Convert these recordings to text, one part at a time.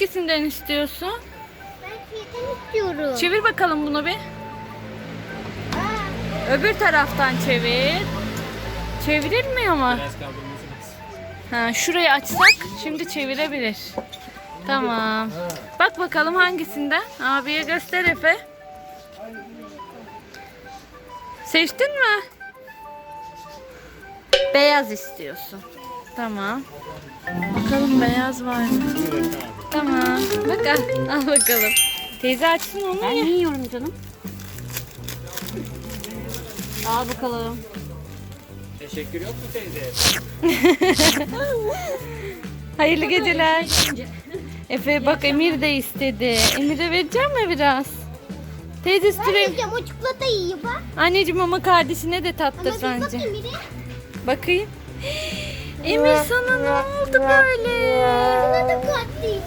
Hangisinden istiyorsun? Ben şeyden istiyorum. Çevir bakalım bunu bir. Aa, Öbür taraftan çevir. Çevrilmiyor mu? Biraz kaldırması. Ha, şurayı açsak şimdi çevirebilir. Tamam. Bak bakalım hangisinden? Abiye göster Efe. Seçtin mi? Beyaz istiyorsun. Tamam. Bakalım beyaz var mı? Tamam. Bak al, al bakalım. Teyze açsın onu ben ya. yiyorum canım. Al bakalım. Teşekkür yok mu teyze? Hayırlı geceler. Efe bak Emir de istedi. Emir'e vereceğim mi biraz? Teyze Ben süre... o çikolata yiyor bak. Anneciğim ama kardeşine de Ama tattır bence. bakayım. Bakayım. Emir sana ne oldu böyle?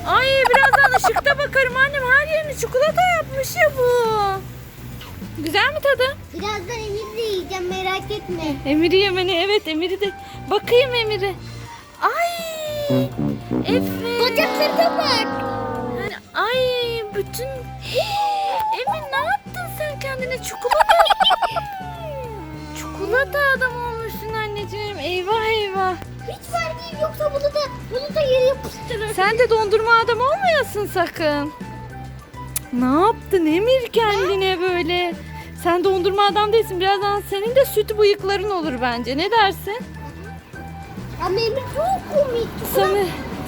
Ay birazdan ışıkta bakarım annem her yerini çikolata yapmış ya bu. Güzel mi tadı? Birazdan Emir de yiyeceğim merak etme. Emir'i yemeni evet Emir'i de. Bakayım Emir'e. Ay. Efe. Bacaklarına bak. Ay bütün... Emir ne yaptın sen kendine? Çikolata Çikolata adam olmuşsun anneciğim. Eyvah eyvah. Hiç var değil yoksa bunu da bunu da yere yapıştırır. Sen de dondurma adam olmayasın sakın. Ne yaptın Emir kendine böyle? Sen dondurma adam değilsin. Birazdan senin de süt bıyıkların olur bence. Ne dersin? Ama Emir çok komik. Sanı-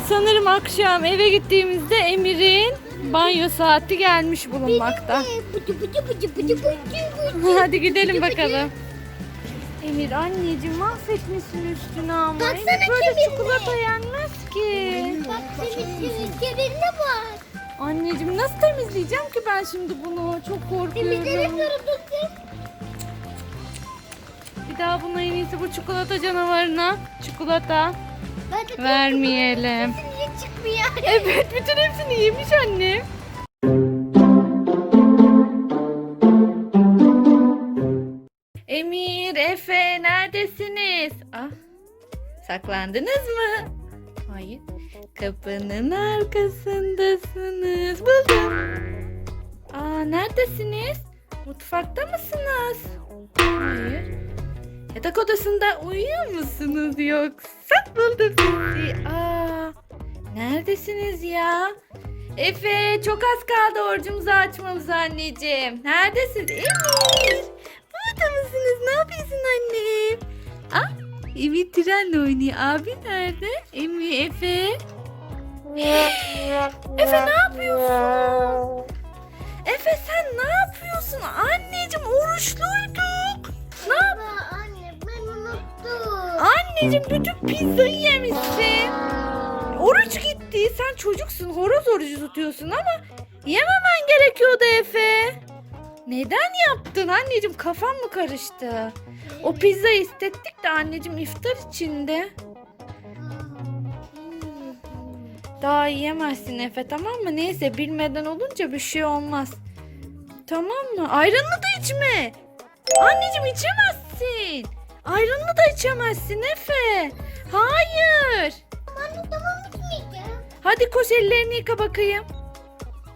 sanırım akşam eve gittiğimizde Emir'in banyo saati gelmiş bulunmakta. Bıcı bıcı bıcı bıcı bıcı bıcı. Hadi gidelim bakalım. Emir anneciğim mahvetmişsin üstünü ama. Baksana Emir böyle kemiğine. çikolata yenmez ki. Bak senin kemiğine bak. Anneciğim nasıl temizleyeceğim ki ben şimdi bunu? Çok korkuyorum. Zorundasın. Bir daha buna en iyisi bu çikolata canavarına çikolata Ben de vermeyelim. korkuyorum. Niye çıkmıyor? Evet bütün hepsini yemiş annem. Saklandınız mı? Hayır. Kapının arkasındasınız. Buldum. Aa, neredesiniz? Mutfakta mısınız? Hayır. Yatak odasında uyuyor musunuz yoksa? Buldum sizi. Aa, neredesiniz ya? Efe çok az kaldı orucumuzu açmamız anneciğim. Neredesin? Emir. Burada mısınız? Ne yapıyorsun annem? Emir trenle oynuyor. Abi nerede? Emir, Efe. Efe ne yapıyorsun? Efe sen ne yapıyorsun? Anneciğim oruçluyduk. Ne yap- anne ben unuttum. Anneciğim bütün pizzayı yemişsin. Oruç gitti. Sen çocuksun. Horoz orucu tutuyorsun ama yememen gerekiyordu Efe. Neden yaptın anneciğim? Kafam mı karıştı? O pizzayı istettik de anneciğim iftar içinde. Daha yiyemezsin Efe tamam mı? Neyse bilmeden olunca bir şey olmaz. Tamam mı? Ayranını da içme. Anneciğim içemezsin. Ayranını da içemezsin Efe. Hayır. Anne tamam gitmeyeceğim. Hadi koş ellerini yıka bakayım.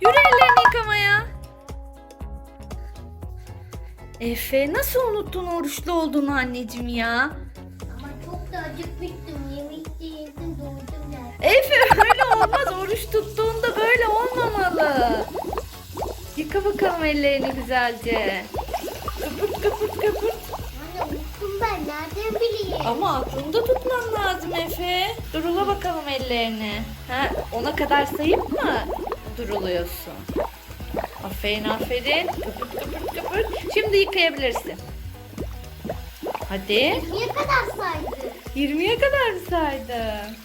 Yürü ellerini yıkamaya. Efe nasıl unuttun oruçlu olduğunu anneciğim ya? Ama çok da acıkmıştım. Yemek de yedim doydum ya. Efe öyle olmaz. Oruç tuttuğunda böyle olmamalı. Yıka bakalım ellerini güzelce. Kıpırt kıpırt kıpırt. Anne unuttum ben nereden bileyim? Ama aklında tutman lazım Efe. Durula bakalım ellerini. Ha, ona kadar sayıp mı duruluyorsun? Aferin aferin. Kıpırt kıpırt kıpırt. Şimdi yıkayabilirsin. Hadi. Niye kadar saydı? 20'ye kadar mı saydın?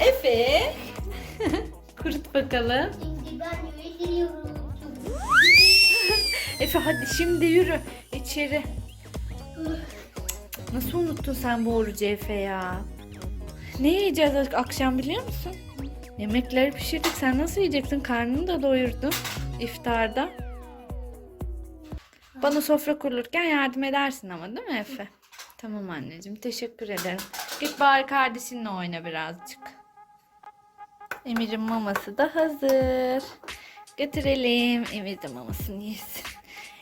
Efe. Kurut bakalım. Şimdi ben ödüyorum. Efe hadi şimdi yürü içeri. Nasıl unuttun sen bu orucu Efe ya? Ne yiyeceğiz akşam biliyor musun? Yemekleri pişirdik. Sen nasıl yiyeceksin? Karnını da doyurdun iftarda. Bana sofra kurulurken yardım edersin ama değil mi Efe? Tamam anneciğim teşekkür ederim. Git bari kardeşinle oyna birazcık. Emir'in maması da hazır. Götürelim. Emir de mamasını yesin.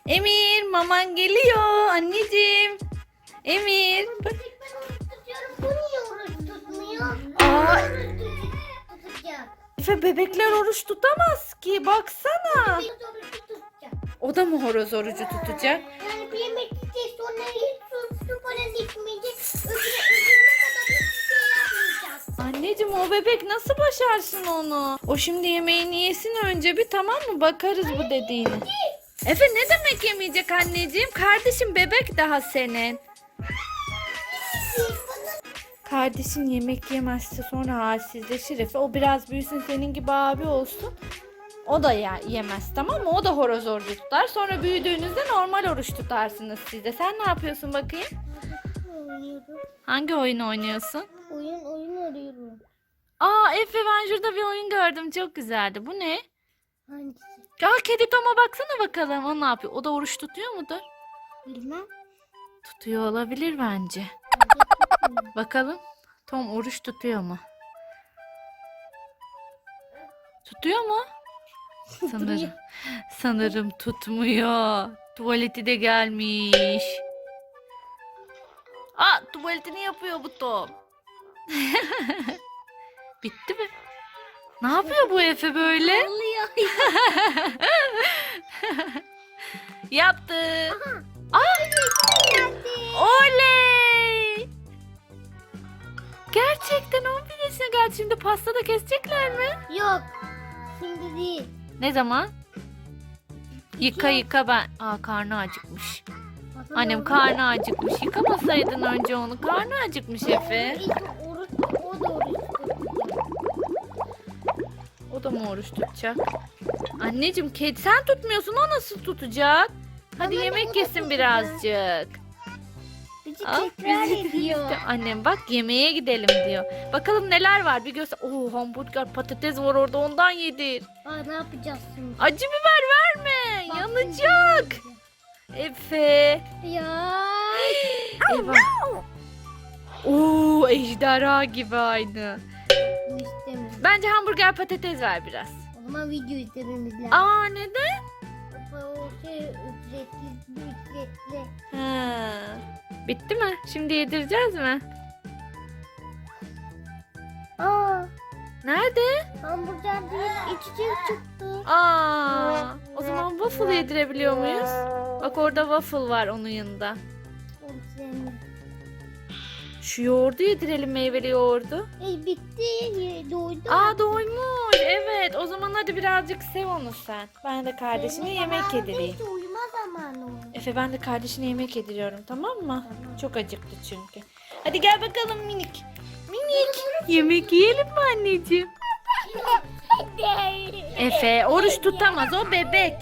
Emir maman geliyor anneciğim. Emir. Efe bebekler oruç tutamaz ki. Baksana. Bir oruç tutacak. O da mı horoz orucu tutacak? Yani bir yemek yiyecek sonra hiç su, su falan içmeyecek. Öbürü öbürüne kadar hiçbir şey yapmayacak. Anneciğim o bebek nasıl başarsın onu? O şimdi yemeğini yesin önce bir tamam mı? Bakarız bu dediğine. Efe ne demek yemeyecek anneciğim? Kardeşim bebek daha senin. Kardeşin yemek yemezse sonra halsizleşir Efe. O biraz büyüsün senin gibi abi olsun. O da ya yemez tamam mı? O da horoz orucu tutar. Sonra büyüdüğünüzde normal oruç tutarsınız siz de. Sen ne yapıyorsun bakayım? Oynuyorum. Hangi oyun oynuyorsun? Oyun oyun arıyorum. Aa Efe ben şurada bir oyun gördüm. Çok güzeldi. Bu ne? Hangisi? Ya kedi Tom'a baksana bakalım. O ne yapıyor? O da oruç tutuyor mudur? Bilmem. Tutuyor olabilir bence. Bakalım. Tom oruç tutuyor mu? Tutuyor mu? Sanırım. Sanırım tutmuyor. Tuvaleti de gelmiş. Aa tuvaletini yapıyor bu Tom. Bitti mi? Ne yapıyor bu Efe böyle? Yaptı. Ay! 11 yaşına geldi. Şimdi pasta da kesecekler mi? Yok. Şimdi değil. Ne zaman? Yıka yıka ben. Aa karnı acıkmış. Annem karnı acıkmış. Yıkamasaydın önce onu. Karnı acıkmış Efe. İlk oruç, o da oruç tutacak. O da mı oruç tutacak? Anneciğim kedi sen tutmuyorsun. O nasıl tutacak? Hadi Ama yemek o da yesin tutacak. birazcık. Bizi tekrar bizi ediyor. işte. Annem bak yemeğe gidelim diyor. Bakalım neler var bir göster. Oo hamburger patates var orada ondan yedir. Aa, ne yapacağız şimdi? Acı biber verme. Bak Yanacak. Efe. Ya. Eyvah. Oo ejderha gibi aynı. Bu istemiyorum. Bence hamburger patates ver biraz. O zaman video izlememiz lazım. Aa neden? O şey ücretli, ücretli. Ha. Bitti mi? Şimdi yedireceğiz mi? Aa, Nerede? hamburger değil, içecek çıktı. Aa. O zaman waffle yedirebiliyor muyuz? Bak orada waffle var onun yanında. Şu yoğurdu yedirelim meyveli yoğurdu. Ey bitti, ye, doydu. Aa doymuş. Evet. O zaman hadi birazcık sev onu sen. Ben de kardeşine yemek yedireyim. Uyuma zamanı oldu. Efe ben de kardeşine yemek yediriyorum tamam mı? Çok acıktı çünkü. Hadi gel bakalım minik. Minik. Yemek yiyelim mi anneciğim? Efe oruç tutamaz o bebek.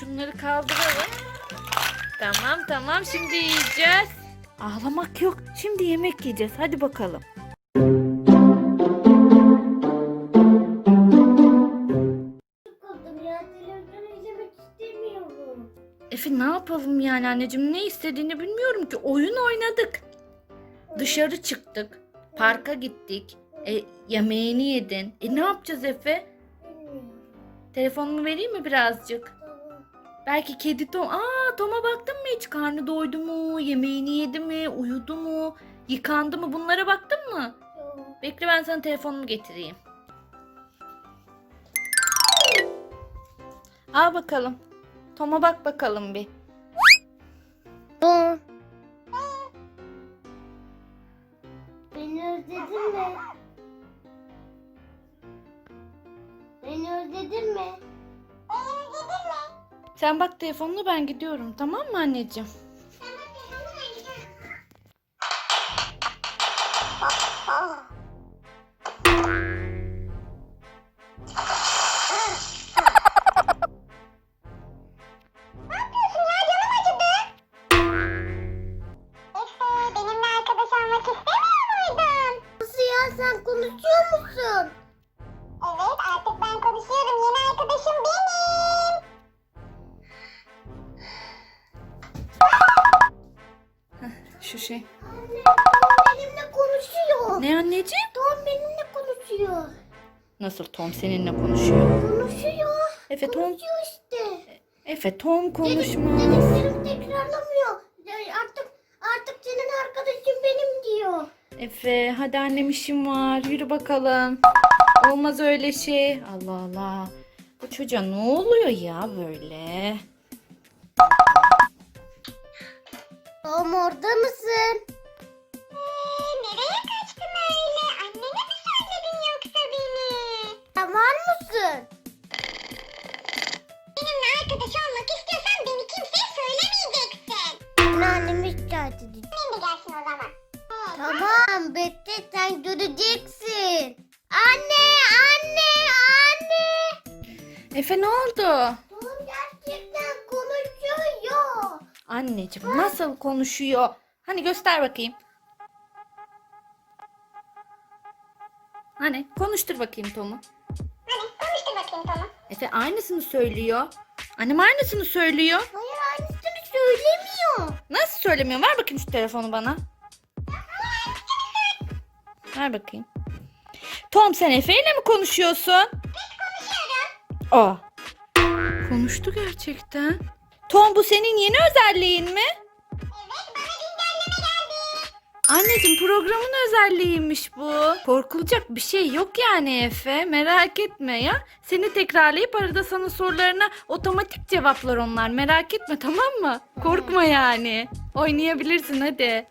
Şunları kaldıralım. Tamam tamam şimdi yiyeceğiz. Ağlamak yok. Şimdi yemek yiyeceğiz. Hadi bakalım. Yapalım yani anneciğim ne istediğini bilmiyorum ki. Oyun oynadık. Dışarı çıktık. Parka gittik. E, yemeğini yedin. E ne yapacağız Efe? Telefonumu vereyim mi birazcık? Belki kedi Tom. Aa Tom'a baktın mı hiç? Karnı doydu mu? Yemeğini yedi mi? Uyudu mu? Yıkandı mı? Bunlara baktın mı? Bekle ben sana telefonumu getireyim. Al bakalım. Tom'a bak bakalım bir. Beni özledin mi? Beni özledin mi? Sen bak telefonuna ben gidiyorum tamam mı anneciğim? Konuşuyor. Nasıl Tom seninle konuşuyor? Konuşuyor. Efe Tom, Konuşuyor işte. Efe Tom konuşma. Dediklerim tekrarlamıyor. Artık artık senin arkadaşın benim diyor. Efe hadi annem işim var. Yürü bakalım. Olmaz öyle şey. Allah Allah. Bu çocuğa ne oluyor ya böyle? Tom orada mısın? Efe ne oldu? Tom gerçekten konuşuyor. Anneciğim nasıl konuşuyor? Hani göster bakayım. Hani konuştur bakayım Tom'u. Hadi konuştur bakayım Tom'u. Efe aynısını söylüyor. Annem aynısını söylüyor. Hayır aynısını söylemiyor. Nasıl söylemiyor? Ver bakayım şu telefonu bana. Ver bakayım. Tom sen Efe ile mi konuşuyorsun? Aa. Konuştu gerçekten. Tom bu senin yeni özelliğin mi? Evet bana güncelleme geldi. Anneciğim programın özelliğiymiş bu. Korkulacak bir şey yok yani Efe. Merak etme ya. Seni tekrarlayıp arada sana sorularına otomatik cevaplar onlar. Merak etme tamam mı? Korkma yani. Oynayabilirsin hadi.